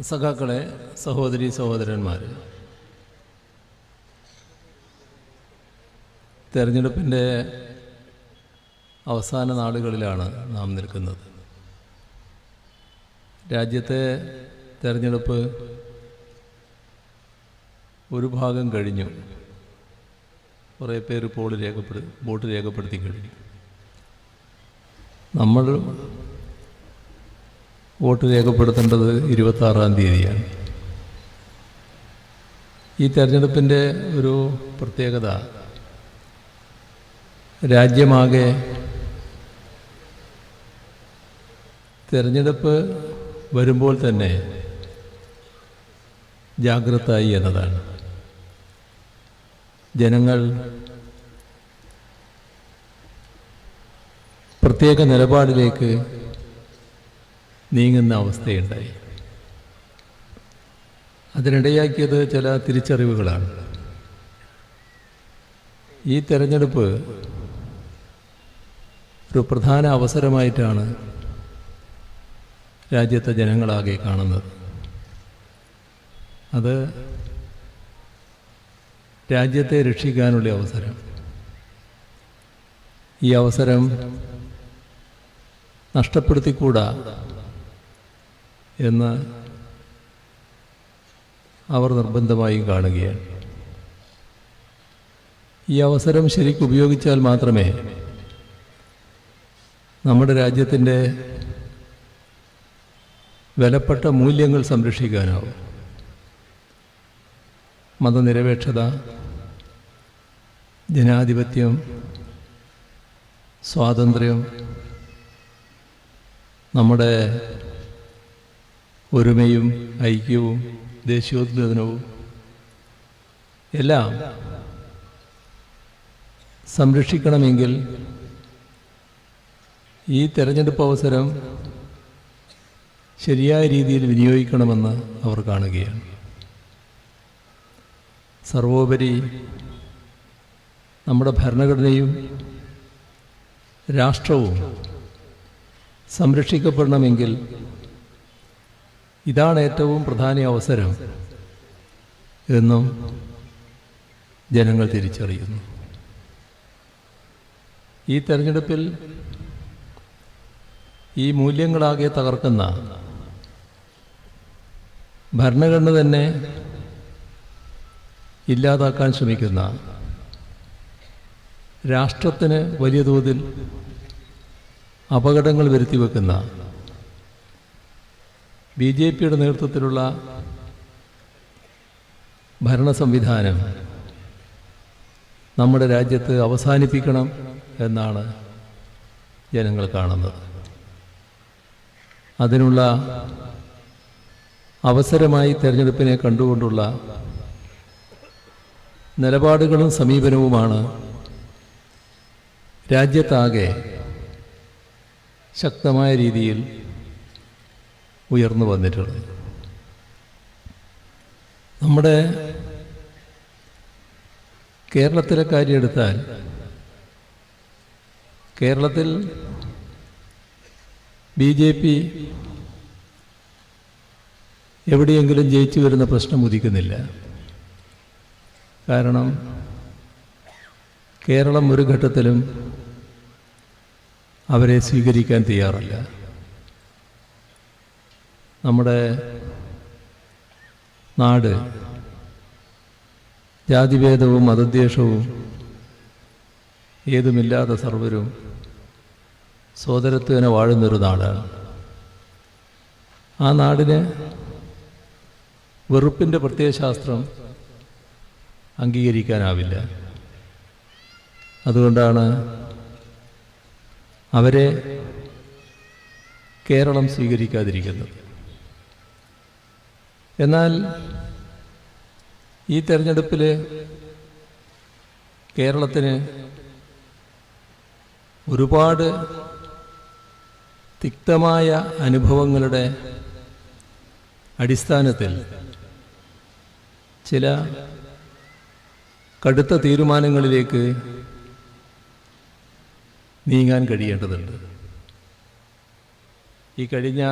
സഖാക്കളെ സഹോദരി സഹോദരന്മാർ തെരഞ്ഞെടുപ്പിന്റെ അവസാന നാളുകളിലാണ് നാം നിൽക്കുന്നത്. രാജ്യത്തെ തെരഞ്ഞെടുപ്പ് ഒരു ഭാഗം കഴിഞ്ഞു. കുറേ പേര് പോൾ രേഖപ്പെടു വോട്ട് രേഖപ്പെടുത്തി കഴിഞ്ഞു. നമ്മൾ വോട്ട് രേഖപ്പെടുത്തേണ്ടത് ഇരുപത്താറാം തീയതിയാണ്. ഈ തെരഞ്ഞെടുപ്പിന്റെ ഒരു പ്രത്യേകത രാജ്യമാകെ തിരഞ്ഞെടുപ്പ് വരുമ്പോൾ തന്നെ ജാഗ്രതായി എന്നതാണ്. ജനങ്ങൾ പ്രത്യേക നിലപാടിലേക്ക് നീങ്ങുന്ന അവസ്ഥയുണ്ടായി. അതിനിടയാക്കിയത് ചില തിരിച്ചറിവുകളാണ്. ഈ തെരഞ്ഞെടുപ്പ് ഒരു പ്രധാന അവസരമായിട്ടാണ് രാജ്യത്തെ ജനങ്ങളാകെ കാണുന്നത്. അത് രാജ്യത്തെ രക്ഷിക്കാനുള്ള അവസരം. ഈ അവസരം നഷ്ടപ്പെടുത്തിക്കൂടാ എന്ന് അവർ നിർബന്ധമായും കാണുകയാണ്. ഈ അവസരം ശരിക്കും ഉപയോഗിച്ചാൽ മാത്രമേ നമ്മുടെ രാജ്യത്തിന്റെ വിലപ്പെട്ട മൂല്യങ്ങൾ സംരക്ഷിക്കാനാവും. മതനിരപേക്ഷത ജനാധിപത്യം സ്വാതന്ത്ര്യം നമ്മുടെ ഒരുമയും ഐക്യവും ദേശീയോദ്ഗ്രഥനവും എല്ലാം സംരക്ഷിക്കണമെങ്കിൽ ഈ തെരഞ്ഞെടുപ്പ് അവസരം ശരിയായ രീതിയിൽ വിനിയോഗിക്കണമെന്ന് അവർ കാണുകയാണ്. സർവോപരി നമ്മുടെ ഭരണഘടനയും രാഷ്ട്രവും സംരക്ഷിക്കപ്പെടണമെങ്കിൽ ഇതാണ് ഏറ്റവും പ്രധാന അവസരം എന്നും ജനങ്ങൾ തിരിച്ചറിയുന്നു. ഈ തെരഞ്ഞെടുപ്പിൽ ഈ മൂല്യങ്ങളാകെ തകർക്കുന്ന ഭരണഘടന തന്നെ ഇല്ലാതാക്കാൻ ശ്രമിക്കുന്ന രാഷ്ട്രത്തിന് വലിയ തോതിൽ അപകടങ്ങൾ വരുത്തിവെക്കുന്ന ബി ജെ പിയുടെ നേതൃത്വത്തിലുള്ള ഭരണ സംവിധാനം നമ്മുടെ രാജ്യത്ത് അവസാനിപ്പിക്കണം എന്നാണ് ജനങ്ങൾ കാണുന്നത്. അതിനുള്ള അവസരമായി തെരഞ്ഞെടുപ്പിനെ കണ്ടുകൊണ്ടുള്ള നിലപാടുകളും സമീപനവുമാണ് രാജ്യത്താകെ ശക്തമായ രീതിയിൽ ഉയർന്നു വന്നിട്ടുള്ളത്. നമ്മുടെ കേരളത്തിലെ കാര്യം എടുത്താൽ കേരളത്തിൽ ബി ജെ പി എവിടെയെങ്കിലും ജയിച്ചു വരുന്ന പ്രശ്നം ഉദിക്കുന്നില്ല. കാരണം കേരളം ഒരു ഘട്ടത്തിലും അവരെ സ്വീകരിക്കാൻ തയ്യാറല്ല. നമ്മുടെ നാട് ജാതിഭേദവും മതദ്വേഷവും ഏതുമില്ലാത്ത സർവരും സോദരത്വനെ വാഴുന്നൊരു നാടാണ്. ആ നാടിന് വെറുപ്പിന്റെ പ്രത്യയശാസ്ത്രം അംഗീകരിക്കാനാവില്ല. അതുകൊണ്ടാണ് അവരെ കേരളം സ്വീകരിക്കാതിരിക്കുന്നത്. എന്നാൽ ഈ തെരഞ്ഞെടുപ്പിൽ കേരളത്തിന് ഒരുപാട് തിക്തമായ അനുഭവങ്ങളുടെ അടിസ്ഥാനത്തിൽ ചില കടുത്ത തീരുമാനങ്ങളിലേക്ക് നീങ്ങാൻ കഴിയേണ്ടതുണ്ട്. ഈ കഴിഞ്ഞ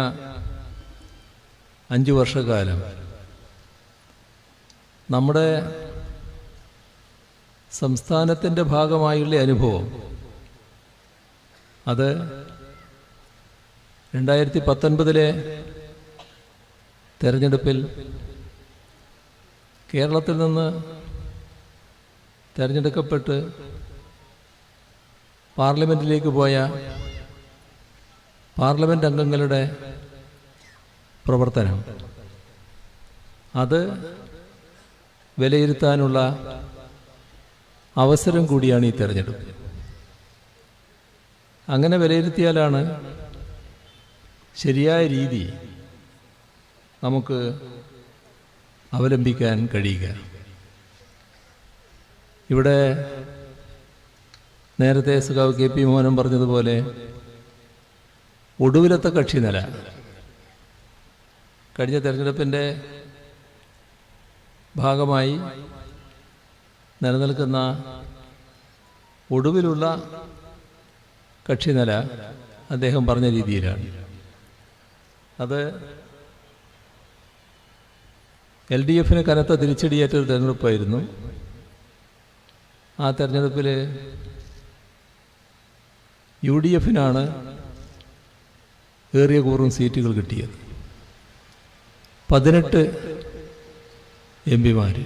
അഞ്ച് വർഷക്കാലം. നമ്മുടെ സംസ്ഥാനത്തിന്റെ ഭാഗമായുള്ള അനുഭവം അത് രണ്ടായിരത്തി പത്തൊൻപതിലെ തെരഞ്ഞെടുപ്പിൽ കേരളത്തിൽ നിന്ന് തിരഞ്ഞെടുക്കപ്പെട്ട് പാർലമെന്റിലേക്ക് പോയ പാർലമെന്റ് അംഗങ്ങളുടെ പ്രവർത്തനം. അത് വിലയിരുത്താനുള്ള അവസരം കൂടിയാണ് ഈ തെരഞ്ഞെടുപ്പ്. അങ്ങനെ വിലയിരുത്തിയാലാണ് ശരിയായ രീതി നമുക്ക് അവലംബിക്കാൻ കഴിയുക. ഇവിടെ നേരത്തെ സുഖാവ് കെ പി മോഹൻ പറഞ്ഞതുപോലെ ഒടുവിലത്തെ കക്ഷി നില. കഴിഞ്ഞ തെരഞ്ഞെടുപ്പിന്റെ ഭാഗമായി നിലനിൽക്കുന്ന ഒടുവിലുള്ള കക്ഷി നില അദ്ദേഹം പറഞ്ഞ രീതിയിലാണ്. അത് എൽ ഡി എഫിന് കനത്ത തിരിച്ചടിയേറ്റ ഒരു തെരഞ്ഞെടുപ്പായിരുന്നു. ആ തെരഞ്ഞെടുപ്പിൽ യു ഡി എഫിനാണ് ഏറിയ കൂറും സീറ്റുകൾ കിട്ടിയത്. പതിനെട്ട് എം പിമാർ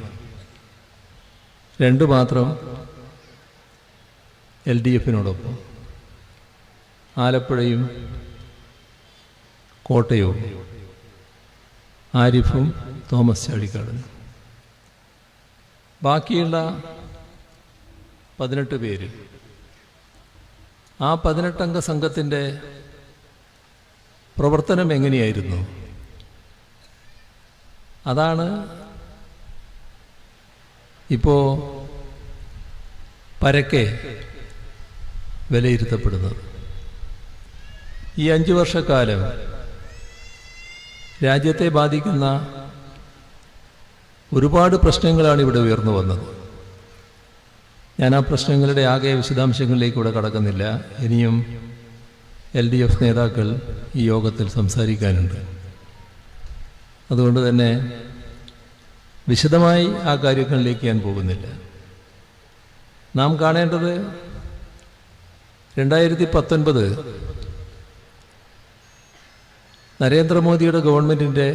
രണ്ട് മാത്രം എൽ ഡി എഫിനോടൊപ്പം. ആലപ്പുഴയും കോട്ടയവും ആരിഫും തോമസ് ചാഴിക്കാടനും ബാക്കിയുള്ള പതിനെട്ട് പേര്. ആ പതിനെട്ടംഗ സംഘത്തിന്റെ പ്രവർത്തനം എങ്ങനെയായിരുന്നു? അതാണ് ഇപ്പോൾ പരക്കെ വിലയിരുത്തപ്പെടുന്നത്. ഈ അഞ്ച് വർഷക്കാലം രാജ്യത്തെ ബാധിക്കുന്ന ഒരുപാട് പ്രശ്നങ്ങളാണ് ഇവിടെ ഉയർന്നു വന്നത്. ഞാൻ ആ പ്രശ്നങ്ങളുടെ ആകെ വിശദാംശങ്ങളിലേക്ക് ഇവിടെ കടക്കുന്നില്ല. ഇനിയും എൽ ഡി എഫ് നേതാക്കൾ ഈ യോഗത്തിൽ സംസാരിക്കാനുണ്ട്. അതുകൊണ്ട് തന്നെ വിശദമായി ആ കാര്യങ്ങളിലേക്ക് ഞാൻ പോകുന്നില്ല. നാം കാണേണ്ടത് രണ്ടായിരത്തി പത്തൊൻപത് നരേന്ദ്രമോദിയുടെ ഗവൺമെന്റിന്റെ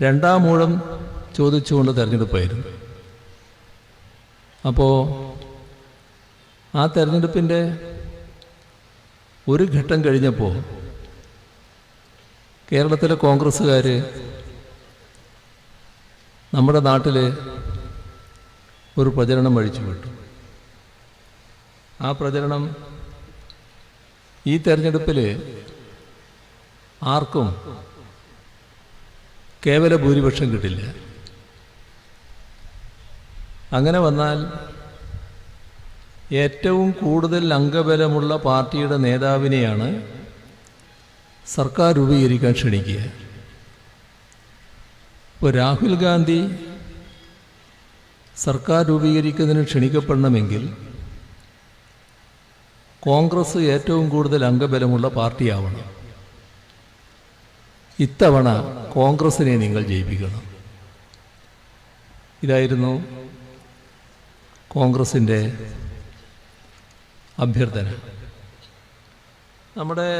രണ്ടാം മൂഴം ചോദിച്ചുകൊണ്ട് തെരഞ്ഞെടുപ്പായിരുന്നു. അപ്പോൾ ആ തെരഞ്ഞെടുപ്പിന്റെ ഒരു ഘട്ടം കഴിഞ്ഞപ്പോൾ കേരളത്തിലെ കോൺഗ്രസ്സുകാർ നമ്മുടെ നാട്ടിൽ ഒരു പ്രചരണം അഴിച്ചുവിട്ടു ആ പ്രചരണം ഈ തെരഞ്ഞെടുപ്പിൽ ആർക്കും കേവല ഭൂരിപക്ഷം കിട്ടില്ല. അങ്ങനെ വന്നാൽ ഏറ്റവും കൂടുതൽ അംഗബലമുള്ള പാർട്ടിയുടെ നേതാവിനെയാണ് സർക്കാർ രൂപീകരിക്കാൻ ക്ഷണിക്കുക. ഇപ്പോൾ രാഹുൽ ഗാന്ധി സർക്കാർ രൂപീകരിക്കുന്നതിന് ക്ഷണിക്കപ്പെടണമെങ്കിൽ കോൺഗ്രസ് ഏറ്റവും കൂടുതൽ അംഗബലമുള്ള പാർട്ടിയാവണം. ഇത്തവണ കോൺഗ്രസിനെ നിങ്ങൾ ജയിപ്പിക്കണം. ഇതായിരുന്നു കോൺഗ്രസിന്റെ അഭ്യർത്ഥന. നമ്മുടെ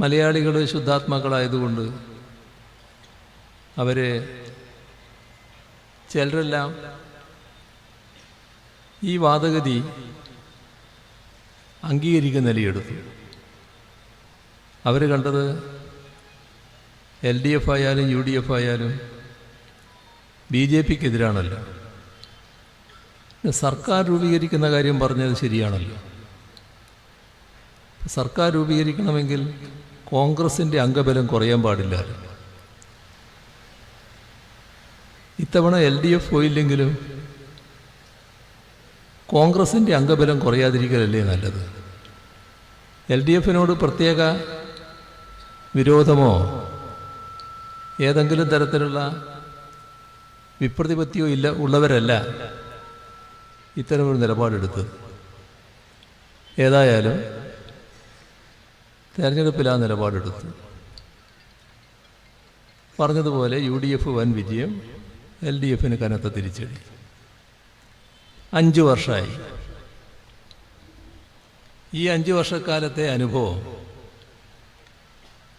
മലയാളികൾ ശുദ്ധാത്മാക്കളായതുകൊണ്ട് അവരെ ചിലരെല്ലാം ഈ വാദഗതി അംഗീകരിക്കുന്ന നിലയെടുത്തു. അവർ കണ്ടത് എൽ ഡി എഫ് ആയാലും യു ഡി എഫ് ആയാലും ബി ജെ പിക്ക് എതിരാണല്ലോ സർക്കാർ രൂപീകരിക്കുന്ന കാര്യം പറഞ്ഞത് ശരിയാണല്ലോ. സർക്കാർ രൂപീകരിക്കണമെങ്കിൽ കോൺഗ്രസിന്റെ അംഗബലം കുറയാൻ പാടില്ല. ഇത്തവണ എൽ ഡി എഫ് പോയില്ലെങ്കിലും കോൺഗ്രസിന്റെ അംഗബലം കുറയാതിരിക്കലല്ലേ നല്ലത്? എൽ ഡി എഫിനോട് പ്രത്യേക വിരോധമോ ഏതെങ്കിലും തരത്തിലുള്ള വിപ്രതിപത്തിയോ ഇല്ല ഉള്ളവരല്ല ഇത്തരമൊരു നിലപാടെടുത്തത്. ഏതായാലും തെരഞ്ഞെടുപ്പിൽ ആ നിലപാടെടുത്തു പറഞ്ഞതുപോലെ യു ഡി എഫ് വൻ വിജയം എൽ ഡി എഫിന് കനത്ത തിരിച്ചടി. അഞ്ച് വർഷമായി ഈ അഞ്ച് വർഷക്കാലത്തെ അനുഭവം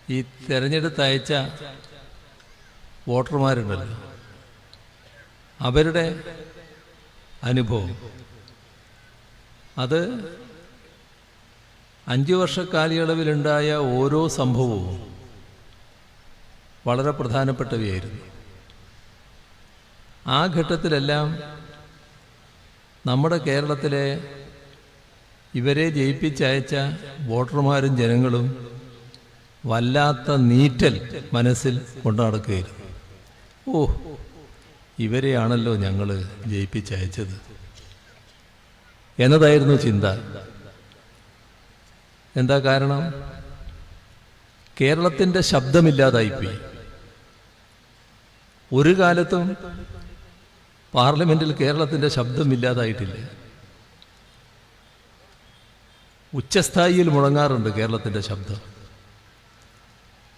ഈ തെരഞ്ഞെടുത്ത് അയച്ച വോട്ടർമാരുണ്ടല്ലോ അവരുടെ അനുഭവം അത് അഞ്ച് വർഷ കാലയളവിലുണ്ടായ ഓരോ സംഭവവും വളരെ പ്രധാനപ്പെട്ടവയായിരുന്നു. ആ ഘട്ടത്തിലെല്ലാം നമ്മുടെ കേരളത്തിലെ ഇവരെ ജയിപ്പിച്ചയച്ച വോട്ടർമാരും ജനങ്ങളും വല്ലാത്ത നീറ്റൽ മനസ്സിൽ കൊണ്ടു നടക്കുകയായിരുന്നു ഓ ഇവരെയാണല്ലോ ഞങ്ങൾ ജയിപ്പിച്ചയച്ചത് എന്നതായിരുന്നു ചിന്ത. എന്താ കാരണം? കേരളത്തിന്റെ ശബ്ദമില്ലാതായിപ്പോയി. ഒരു കാലത്തും പാർലമെന്റിൽ കേരളത്തിന്റെ ശബ്ദമില്ലാതായിട്ടില്ല. ഉച്ചസ്ഥായിയിൽ മുഴങ്ങാറുണ്ട് കേരളത്തിന്റെ ശബ്ദം.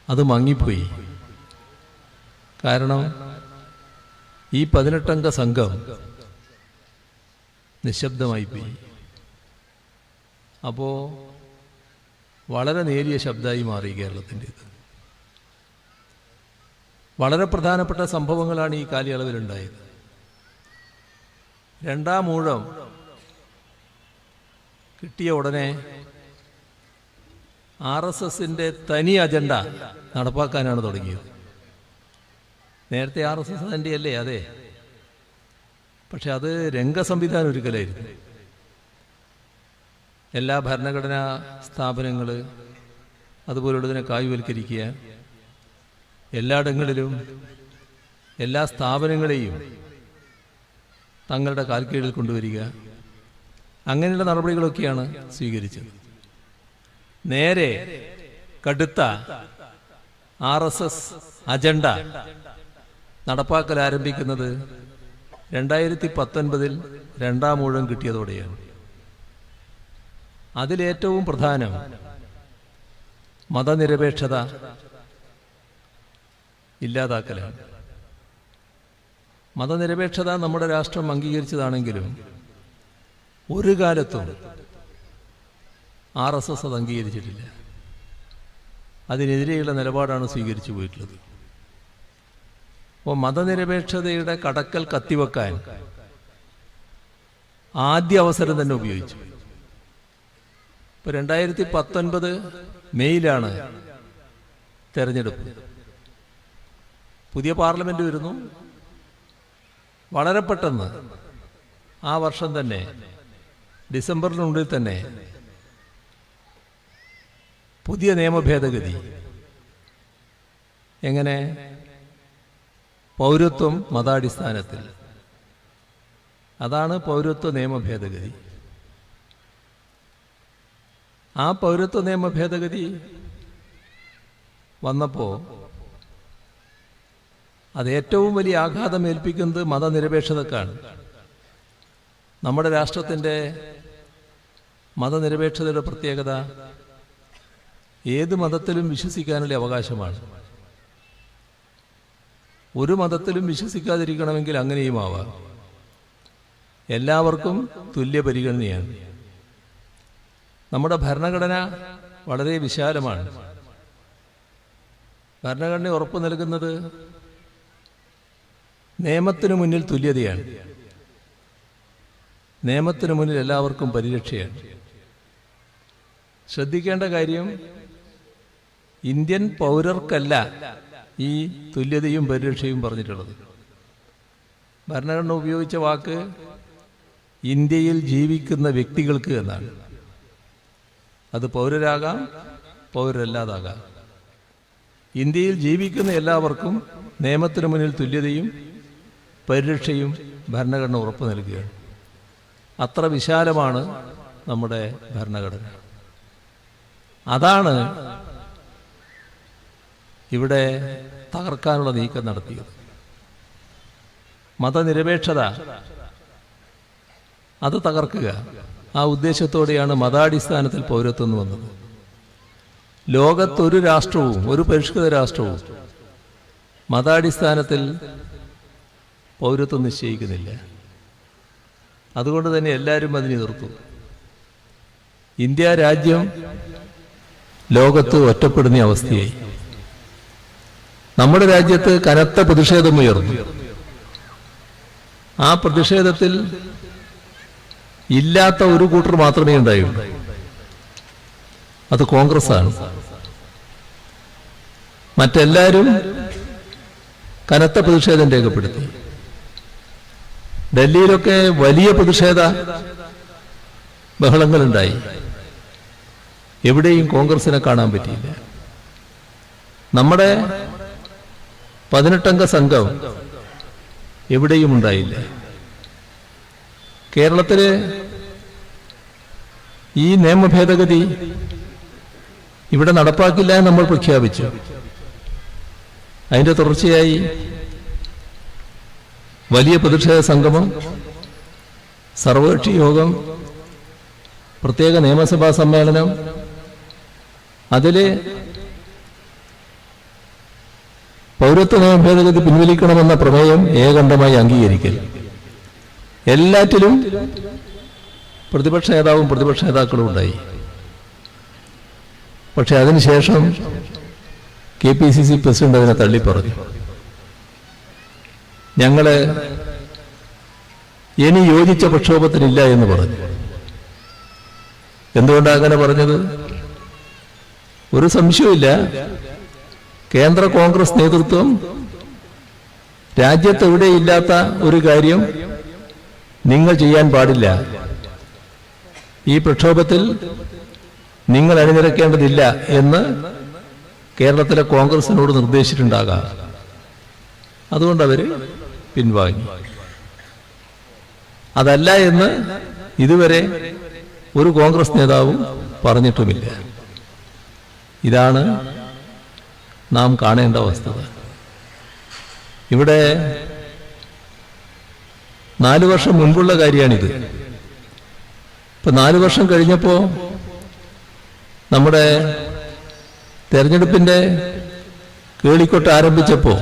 അത് മങ്ങിപ്പോയി. കാരണം ഈ പതിനെട്ടംഗ സംഘം നിശബ്ദമായിപ്പോയി. അപ്പോൾ വളരെ നേരിയ ശബ്ദമായി മാറി കേരളത്തിന്റെത് വളരെ പ്രധാനപ്പെട്ട സംഭവങ്ങളാണ് ഈ കാലയളവിലുണ്ടായത്. രണ്ടാം ഊഴം കിട്ടിയ ഉടനെ ആർ എസ് എസിന്റെ തനി അജണ്ട നടപ്പാക്കാനാണ് തുടങ്ങിയത്. നേരത്തെ ആർ എസ് എസ് അതിന്റെ അല്ലേ അതെ. പക്ഷെ അത് രംഗസംവിധാനം ഒരുക്കലായിരുന്നു. എല്ലാ ഭരണഘടനാ സ്ഥാപനങ്ങൾ അതുപോലുള്ളതിനെ കായ്വൽക്കരിക്കുക. എല്ലായിടങ്ങളിലും എല്ലാ സ്ഥാപനങ്ങളെയും തങ്ങളുടെ കാൽക്കീഴിൽ കൊണ്ടുവരിക. അങ്ങനെയുള്ള നടപടികളൊക്കെയാണ് സ്വീകരിച്ചത്. നേരെ കടുത്ത ആർ എസ് എസ് അജണ്ട നടപ്പാക്കൽ ആരംഭിക്കുന്നത് രണ്ടായിരത്തി പത്തൊൻപതിൽ രണ്ടാം ഊഴം കിട്ടിയതോടെയാണ്. അതിലേറ്റവും പ്രധാനം മതനിരപേക്ഷത ഇല്ലാതാക്കലാണ് മതനിരപേക്ഷത നമ്മുടെ രാഷ്ട്രം അംഗീകരിച്ചതാണെങ്കിലും ഒരു കാലത്തും ആർ എസ് എസ് അത് അംഗീകരിച്ചിട്ടില്ല. അതിനെതിരെയുള്ള നിലപാടാണ് സ്വീകരിച്ചു പോയിട്ടുള്ളത്. അപ്പോൾ മതനിരപേക്ഷതയുടെ കടക്കൽ കത്തിവെക്കാൻ ആദ്യ അവസരം തന്നെ ഉപയോഗിച്ചു. ഇപ്പൊ രണ്ടായിരത്തി പത്തൊൻപത് മെയ്യിലാണ് തെരഞ്ഞെടുപ്പ്. പുതിയ പാർലമെന്റ് വരുന്നു. വളരെ പെട്ടെന്ന് ആ വർഷം തന്നെ ഡിസംബറിനുള്ളിൽ തന്നെ പുതിയ നിയമ ഭേദഗതി. എങ്ങനെ? പൗരത്വം മതാടിസ്ഥാനത്തിൽ. അതാണ് പൗരത്വ നിയമ ഭേദഗതി. ആ പൗരത്വ നിയമ ഭേദഗതി വന്നപ്പോൾ അത് ഏറ്റവും വലിയ ആഘാതം ഏൽപ്പിക്കുന്നത് മതനിരപേക്ഷതക്കാണ്. നമ്മുടെ രാഷ്ട്രത്തിന്റെ മതനിരപേക്ഷതയുടെ പ്രത്യേകത ഏത് മതത്തിലും വിശ്വസിക്കാനുള്ള അവകാശമാണ്. ഒരു മതത്തിലും വിശ്വസിക്കാതിരിക്കണമെങ്കിൽ അങ്ങനെയും ആവാം എല്ലാവർക്കും തുല്യ പരിഗണനയാണ് നമ്മുടെ ഭരണഘടന വളരെ വിശാലമാണ്. ഭരണഘടന ഉറപ്പു നൽകുന്നത് നിയമത്തിനു മുന്നിൽ തുല്യതയാണ്. നിയമത്തിനു മുന്നിൽ എല്ലാവർക്കും പരിരക്ഷയാണ്. ശ്രദ്ധിക്കേണ്ട കാര്യം ഇന്ത്യൻ പൗരർക്കല്ല ഈ തുല്യതയും പരിരക്ഷയും പറഞ്ഞിട്ടുള്ളത്. ഭരണഘടന ഉപയോഗിച്ച വാക്ക് ഇന്ത്യയിൽ ജീവിക്കുന്ന വ്യക്തികൾക്ക് എന്നാണ്. അത് പൗരരാകാം പൗരരല്ലാതാകാം. ഇന്ത്യയിൽ ജീവിക്കുന്ന എല്ലാവർക്കും നിയമത്തിനു മുന്നിൽ തുല്യതയും പരിരക്ഷയും ഭരണഘടന ഉറപ്പു നൽകുകയാണ്. അത്ര വിശാലമാണ് നമ്മുടെ ഭരണഘടന. അതാണ് ഇവിടെ തകർക്കാനുള്ള നീക്കം നടത്തിയത്. മതനിരപേക്ഷത അത് തകർക്കുക. ആ ഉദ്ദേശത്തോടെയാണ് മതാടിസ്ഥാനത്തിൽ പൗരത്വം എന്ന് വന്നത്. ലോകത്തൊരു രാഷ്ട്രവും ഒരു പരിഷ്കൃത രാഷ്ട്രവും മതാടിസ്ഥാനത്തിൽ പൗരത്വം നിശ്ചയിക്കുന്നില്ല. അതുകൊണ്ട് തന്നെ എല്ലാവരും അതിനെ എതിർത്തു. ഇന്ത്യ രാജ്യം ലോകത്ത് ഒറ്റപ്പെടുന്ന അവസ്ഥയായി. നമ്മുടെ രാജ്യത്ത് കനത്ത പ്രതിഷേധം ഉയർന്നു. ആ പ്രതിഷേധത്തിൽ ഇല്ലാത്ത ഒരു കൂട്ടർ മാത്രമേ ഉണ്ടായുള്ളൂ. അത് കോൺഗ്രസ് ആണ് മറ്റെല്ലാവരും കനത്ത പ്രതിഷേധം രേഖപ്പെടുത്തി. ഡൽഹിയിലൊക്കെ വലിയ പ്രതിഷേധ ബഹളങ്ങളുണ്ടായി. എവിടെയും കോൺഗ്രസിനെ കാണാൻ പറ്റിയില്ല. നമ്മുടെ പതിനെട്ടംഗ സംഘം എവിടെയും ഉണ്ടായില്ല. കേരളത്തിൽ ഈ നിയമ ഭേദഗതി ഇവിടെ നടപ്പാക്കില്ല എന്ന് നമ്മൾ പ്രഖ്യാപിച്ചു. അതിന്റെ തുടർച്ചയായി വലിയ പ്രതിഷേധ സംഗമം സർവകക്ഷി യോഗം പ്രത്യേക നിയമസഭാ സമ്മേളനം അതിൽ പൗരത്വ നിയമ ഭേദഗതി പിൻവലിക്കണമെന്ന പ്രമേയം ഏകണ്ഠമായി അംഗീകരിക്കൽ. എല്ലാറ്റിലും പ്രതിപക്ഷ നേതാവും പ്രതിപക്ഷ നേതാക്കളും ഉണ്ടായി. പക്ഷെ അതിനുശേഷം K P C C president അതിനെ തള്ളിപ്പറഞ്ഞു. ഞങ്ങൾ ഇനി യോജിച്ച പ്രക്ഷോഭത്തിനില്ല എന്ന് പറഞ്ഞു. എന്തുകൊണ്ടാണ് അങ്ങനെ പറഞ്ഞത്? ഒരു സംശയവുമില്ല. കേന്ദ്ര കോൺഗ്രസ് നേതൃത്വം രാജ്യത്തെവിടെ ഇല്ലാത്ത ഒരു കാര്യം നിങ്ങൾ ചെയ്യാൻ പാടില്ല. ഈ പ്രക്ഷോഭത്തിൽ നിങ്ങൾ അണിനിരക്കേണ്ടതില്ല എന്ന് കേരളത്തിലെ കോൺഗ്രസിനോട് നിർദ്ദേശിച്ചിട്ടുണ്ടാകാം. അതുകൊണ്ട് അവർ പിൻവാങ്ങി. അതല്ല എന്ന് ഇതുവരെ ഒരു കോൺഗ്രസ് നേതാവും പറഞ്ഞിട്ടുമില്ല. ഇതാണ് നാം കാണേണ്ട വസ്തുത. ഇവിടെ നാലു വർഷം മുൻപുള്ള കാര്യമാണിത്. ഇപ്പൊ നാലു വർഷം കഴിഞ്ഞപ്പോ നമ്മുടെ തെരഞ്ഞെടുപ്പിന്റെ കേളിക്കൊട്ട് ആരംഭിച്ചപ്പോ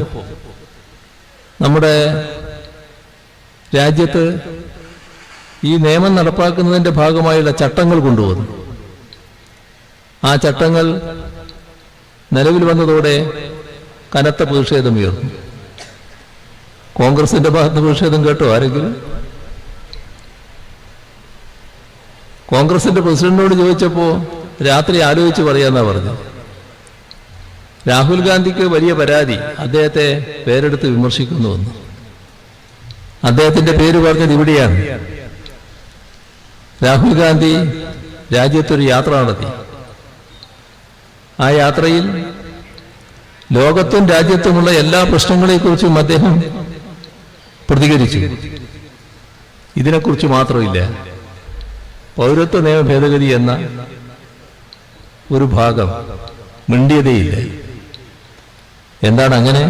നമ്മുടെ രാജ്യത്ത് ഈ നിയമം നടപ്പാക്കുന്നതിന്റെ ഭാഗമായുള്ള ചട്ടങ്ങൾ കൊണ്ടുവന്നു. ആ ചട്ടങ്ങൾ നിലവിൽ വന്നതോടെ കനത്ത പ്രതിഷേധം ഉയർന്നു കോൺഗ്രസിന്റെ ഭാഗത്ത് പ്രതിഷേധം കേട്ടോ ആരെങ്കിലും? കോൺഗ്രസിന്റെ പ്രസിഡന്റിനോട് ചോദിച്ചപ്പോ രാത്രി ആലോചിച്ച് പറയാന്നാ പറഞ്ഞു രാഹുൽ ഗാന്ധിക്ക് വലിയ പരാതി അദ്ദേഹത്തെ പേരെടുത്ത് വിമർശിക്കുന്നുവെന്ന് അദ്ദേഹത്തിന്റെ പേര് പറഞ്ഞത് ഇവിടെയാണ്. രാഹുൽ ഗാന്ധി രാജ്യത്തൊരു യാത്ര നടത്തി. ആ യാത്രയിൽ ലോകത്തും രാജ്യത്തുമുള്ള എല്ലാ പ്രശ്നങ്ങളെക്കുറിച്ചും അദ്ദേഹം പ്രതികരിച്ചു. ഇതിനെക്കുറിച്ച് മാത്രമില്ല. പൗരത്വ നിയമ ഭേദഗതി എന്ന ഒരു ഭാഗം മിണ്ടിയതേയില്ല. എന്താണ് അങ്ങനെ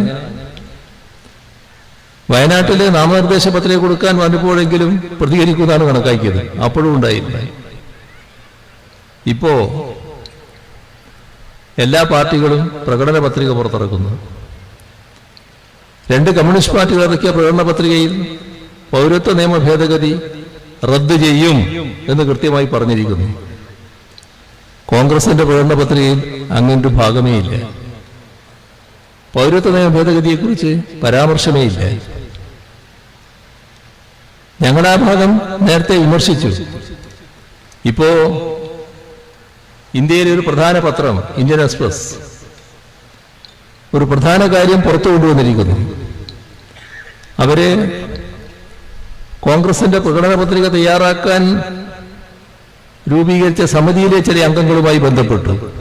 വയനാട്ടിലെ നാമനിർദ്ദേശ പത്രിക കൊടുക്കാൻ വന്നപ്പോഴെങ്കിലും പ്രതികരിക്കുന്നതാണ് കണക്കാക്കിയത്. അപ്പോഴും ഉണ്ടായില്ല. ഇപ്പോ എല്ലാ പാർട്ടികളും പ്രകടന പത്രിക പുറത്തിറക്കുന്നു. രണ്ട് കമ്മ്യൂണിസ്റ്റ് പാർട്ടികൾ ഇറക്കിയ പ്രകടന പത്രികയിൽ പൗരത്വ നിയമ ഭേദഗതി റദ്ദ് ചെയ്യും എന്ന് കൃത്യമായി പറഞ്ഞിരിക്കുന്നു. കോൺഗ്രസിന്റെ പ്രകടന പത്രികയിൽ അങ്ങനൊരു ഭാഗമേ ഇല്ല. പൗരത്വ നിയമ ഭേദഗതിയെക്കുറിച്ച് പരാമർശമേ ഇല്ല. ഞങ്ങൾ ആ ഭാഗം നേരത്തെ വിമർശിച്ചു. ഇപ്പോ ഇന്ത്യയിലെ ഒരു പ്രധാന പത്രം ഇന്ത്യൻ എക്സ്പ്രസ് ഒരു പ്രധാന കാര്യം പുറത്തു കൊണ്ടുവന്നിരിക്കുന്നു അവർ കോൺഗ്രസിന്റെ പ്രകടന പത്രിക തയ്യാറാക്കാൻ രൂപീകരിച്ച സമിതിയിലെ ചില അംഗങ്ങളുമായി ബന്ധപ്പെട്ടു.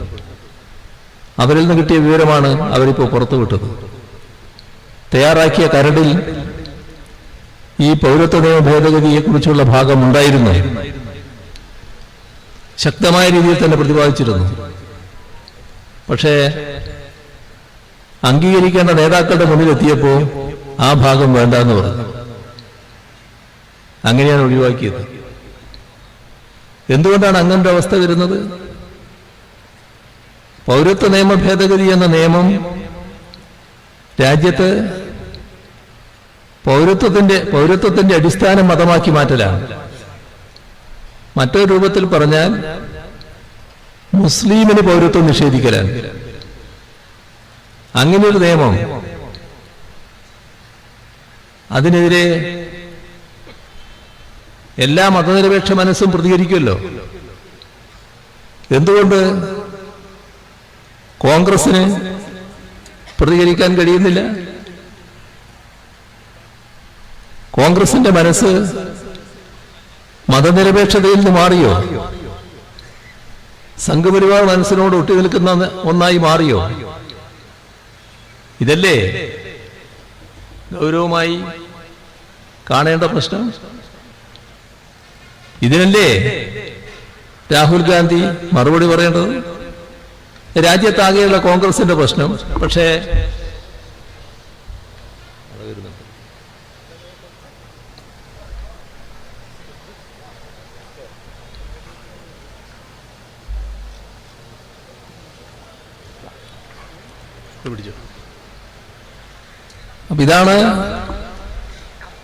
അവരിൽ നിന്ന് കിട്ടിയ വിവരമാണ് അവരിപ്പോ പുറത്തുവിട്ടത് തയ്യാറാക്കിയ കരടിൽ ഈ പൗരത്വ നിയമ ഭേദഗതിയെക്കുറിച്ചുള്ള ഭാഗം ഉണ്ടായിരുന്നു. ശക്തമായ രീതിയിൽ തന്നെ പ്രതിപാദിച്ചിരുന്നു. പക്ഷേ അംഗീകരിക്കേണ്ട നേതാക്കളുടെ മുന്നിൽ എത്തിയപ്പോ ആ ഭാഗം വേണ്ട എന്ന് പറഞ്ഞു. അങ്ങനെയാണ് ഒഴിവാക്കിയത്. എന്തുകൊണ്ടാണ് അങ്ങനത്തെ അവസ്ഥ വരുന്നത്? പൗരത്വ നിയമ ഭേദഗതി എന്ന നിയമം രാജ്യത്ത് പൗരത്വത്തിന്റെ പൗരത്വത്തിന്റെ അടിസ്ഥാന മതമാക്കി മാറ്റലാണ്. മറ്റൊരു രൂപത്തിൽ പറഞ്ഞാൽ മുസ്ലിമിന് പൗരത്വം നിഷേധിക്കലാണ്. അങ്ങനെയൊരു നിയമം അതിനെതിരെ എല്ലാ മതനിരപേക്ഷ മനസ്സും പ്രതികരിക്കുമല്ലോ. എന്തുകൊണ്ട് കോൺഗ്രസിന് പ്രതികരിക്കാൻ കഴിയുന്നില്ല? കോൺഗ്രസിന്റെ മനസ്സ് മതനിരപേക്ഷതയിൽ നിന്ന് മാറിയോ? സംഘപരിവാർ മനസ്സിനോട് ഒട്ടി നിൽക്കുന്ന ഒന്നായി മാറിയോ? ഇതല്ലേ? ഗൗരവമായി കാണേണ്ട പ്രശ്നം? ഇതിനല്ലേ രാഹുൽ ഗാന്ധി മറുപടി പറയേണ്ടത്? രാജ്യത്താകെയുള്ള കോൺഗ്രസിന്റെ പ്രശ്നം. പക്ഷേ അപ്പൊ ഇതാണ്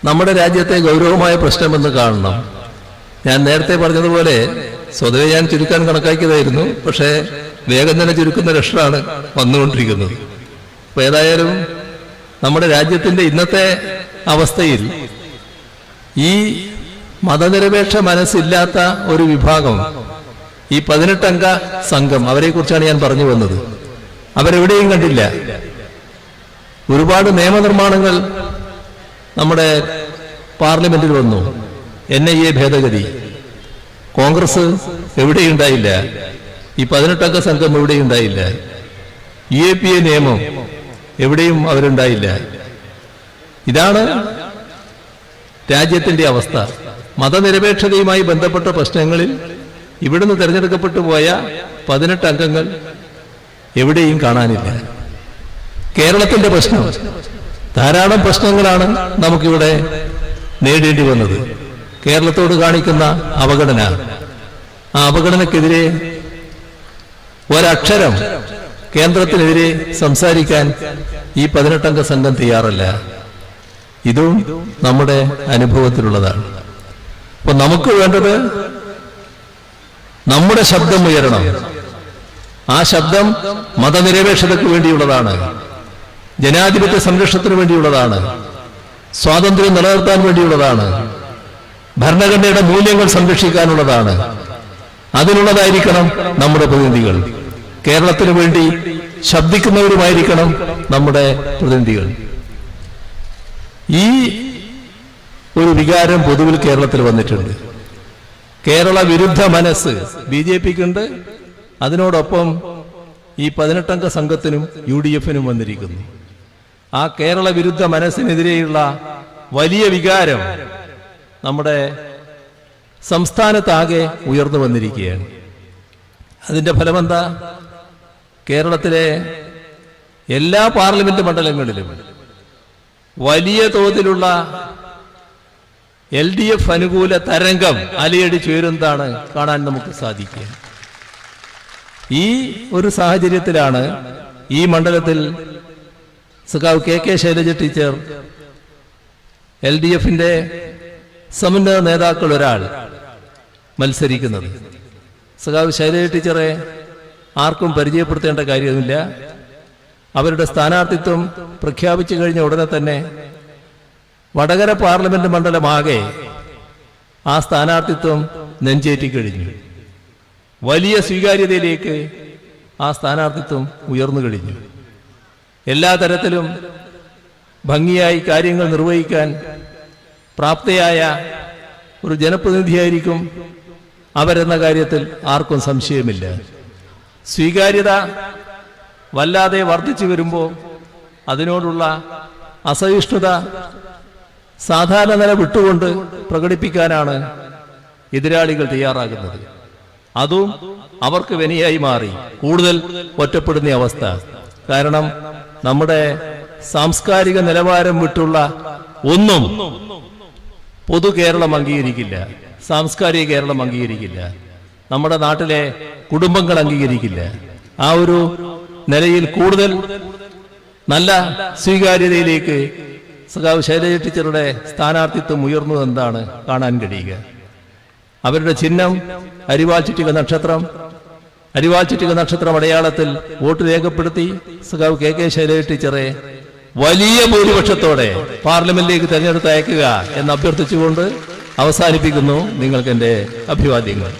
നമ്മുടെ രാജ്യത്തെ ഗൗരവമായ പ്രശ്നമെന്ന് കാണണം. ഞാൻ നേരത്തെ പറഞ്ഞതുപോലെ സ്വതവേ ഞാൻ ചുരുക്കാൻ കണക്കാക്കിയതായിരുന്നു. പക്ഷേ വേഗം തന്നെ ചുരുക്കുന്ന രക്ഷമാണ് വന്നുകൊണ്ടിരിക്കുന്നത്. അപ്പൊ ഏതായാലും നമ്മുടെ രാജ്യത്തിന്റെ ഇന്നത്തെ അവസ്ഥയിൽ ഈ മതനിരപേക്ഷ മനസ്സില്ലാത്ത ഒരു വിഭാഗം ഈ പതിനെട്ടംഗ സംഘം അവരെക്കുറിച്ചാണ് ഞാൻ പറഞ്ഞു വന്നത്. അവരെവിടെയും കണ്ടില്ല. ഒരുപാട് നിയമനിർമ്മാണങ്ങൾ നമ്മുടെ പാർലമെന്റിൽ വന്നു. എൻ ഐ എ ഭേദഗതി. കോൺഗ്രസ് എവിടെയുണ്ടായില്ല ഈ പതിനെട്ടംഗ സംഘം എവിടെയുണ്ടായില്ല യു എ പി എ നിയമം എവിടെയും അവരുണ്ടായില്ല. ഇതാണ് രാജ്യത്തിന്റെ അവസ്ഥ. മതനിരപേക്ഷതയുമായി ബന്ധപ്പെട്ട പ്രശ്നങ്ങളിൽ ഇവിടുന്ന് തിരഞ്ഞെടുക്കപ്പെട്ടു പോയ പതിനെട്ട് അംഗങ്ങൾ എവിടെയും കാണാനില്ല. കേരളത്തിന്റെ പ്രശ്നം. ധാരാളം പ്രശ്നങ്ങളാണ് നമുക്കിവിടെ നേടേണ്ടി വന്നത്. കേരളത്തോട് കാണിക്കുന്ന അവഗണന. ആ അവഗണനക്കെതിരെ ഒരക്ഷരം കേന്ദ്രത്തിനെതിരെ സംസാരിക്കാൻ ഈ പതിനെട്ടംഗ സംഘം തയ്യാറല്ല. ഇതും നമ്മുടെ അനുഭവത്തിലുള്ളതാണ്. അപ്പൊ നമുക്ക് വേണ്ടത് നമ്മുടെ ശബ്ദം ഉയരണം. ആ ശബ്ദം മതനിരപേക്ഷതയ്ക്ക് വേണ്ടിയുള്ളതാണ്. ജനാധിപത്യ സംരക്ഷണത്തിന് വേണ്ടിയുള്ളതാണ്. സ്വാതന്ത്ര്യം നിലനിർത്താൻ വേണ്ടിയുള്ളതാണ്. ഭരണഘടനയുടെ മൂല്യങ്ങൾ സംരക്ഷിക്കാനുള്ളതാണ്. അതിനുള്ളതായിരിക്കണം നമ്മുടെ പ്രതിനിധികൾ. കേരളത്തിന് വേണ്ടി ശബ്ദിക്കുന്നവരുമായിരിക്കണം നമ്മുടെ പ്രതിനിധികൾ. ഈ ഒരു വികാരം പൊതുവിൽ കേരളത്തിൽ വന്നിട്ടുണ്ട്. കേരള വിരുദ്ധ മനസ്സ് ബി ജെ പിക്കുണ്ട്. അതിനോടൊപ്പം ഈ പതിനെട്ടംഗ സംഘത്തിനും യു ഡി എഫിനും വന്നിരിക്കുന്നു. ആ കേരള വിരുദ്ധ മനസ്സിനെതിരെയുള്ള വലിയ വികാരം നമ്മുടെ സംസ്ഥാനത്താകെ ഉയർന്നു വന്നിരിക്കുകയാണ്. അതിന്റെ ഫലമെന്താ? കേരളത്തിലെ എല്ലാ പാർലമെന്റ് മണ്ഡലങ്ങളിലും വലിയ തോതിലുള്ള എൽ ഡി എഫ് അനുകൂല തരംഗം അലയടിച്ചുയരുന്നതാണ് കാണാൻ നമുക്ക് സാധിക്കുക. ഈ ഒരു സാഹചര്യത്തിലാണ് ഈ മണ്ഡലത്തിൽ സഖാവ് K K Shailaja teacher L D എഫിന്റെ സമുന്നത നേതാക്കൾ ഒരാൾ മത്സരിക്കുന്നത്. സഖാവ് ശൈലജ ടീച്ചറെ ആർക്കും പരിചയപ്പെടുത്തേണ്ട കാര്യമില്ല അവരുടെ സ്ഥാനാർത്ഥിത്വം പ്രഖ്യാപിച്ചു കഴിഞ്ഞ ഉടനെ തന്നെ വടകര പാർലമെന്റ് മണ്ഡലമാകെ ആ സ്ഥാനാർത്ഥിത്വം നെഞ്ചേറ്റി കഴിഞ്ഞു. വലിയ സ്വീകാര്യതയിലേക്ക് ആ സ്ഥാനാർത്ഥിത്വം ഉയർന്നു കഴിഞ്ഞു. എല്ലാ തരത്തിലും ഭംഗിയായി കാര്യങ്ങൾ നിർവഹിക്കാൻ പ്രാപ്തയായ ഒരു ജനപ്രതിനിധിയായിരിക്കും അവരെന്ന കാര്യത്തിൽ ആർക്കും സംശയമില്ല. സ്വീകാര്യത വല്ലാതെ വർദ്ധിച്ചു വരുമ്പോൾ അതിനോടുള്ള അസഹിഷ്ണുത സാധാരണ നില വിട്ടുകൊണ്ട് പ്രകടിപ്പിക്കാനാണ് എതിരാളികൾ തയ്യാറാകുന്നത്. അതും അവർക്ക് വിനയായി മാറി. കൂടുതൽ ഒറ്റപ്പെടുന്ന അവസ്ഥ. കാരണം നമ്മുടെ സാംസ്കാരിക നിലവാരം വിട്ടുള്ള ഒന്നും പൊതു കേരളം അംഗീകരിക്കില്ല. സാംസ്കാരിക കേരളം അംഗീകരിക്കില്ല. നമ്മുടെ നാട്ടിലെ കുടുംബങ്ങൾ അംഗീകരിക്കില്ല. ആ ഒരു നിലയിൽ കൂടുതൽ നല്ല സ്വീകാര്യതയിലേക്ക് സഖാവ് ശൈലജ ടീച്ചറുടെ സ്ഥാനാർത്ഥിത്വം ഉയർന്നു എന്താണ്? കാണാൻ കഴിയുക. അവരുടെ ചിഹ്നം അരിവാൽ ചുറ്റിക നക്ഷത്രം അരിവാൾ ചുറ്റിക നക്ഷത്രം അടയാളത്തിൽ വോട്ട് രേഖപ്പെടുത്തി. സഖാവ് കെ കെ ശൈലജ ടീച്ചറെ വലിയ ഭൂരിപക്ഷത്തോടെ പാർലമെന്റിലേക്ക് തെരഞ്ഞെടുത്ത് അയക്കുക എന്ന് അഭ്യർത്ഥിച്ചുകൊണ്ട് അവസാനിപ്പിക്കുന്നു. നിങ്ങൾക്ക് എന്റെ അഭിവാദ്യങ്ങൾ.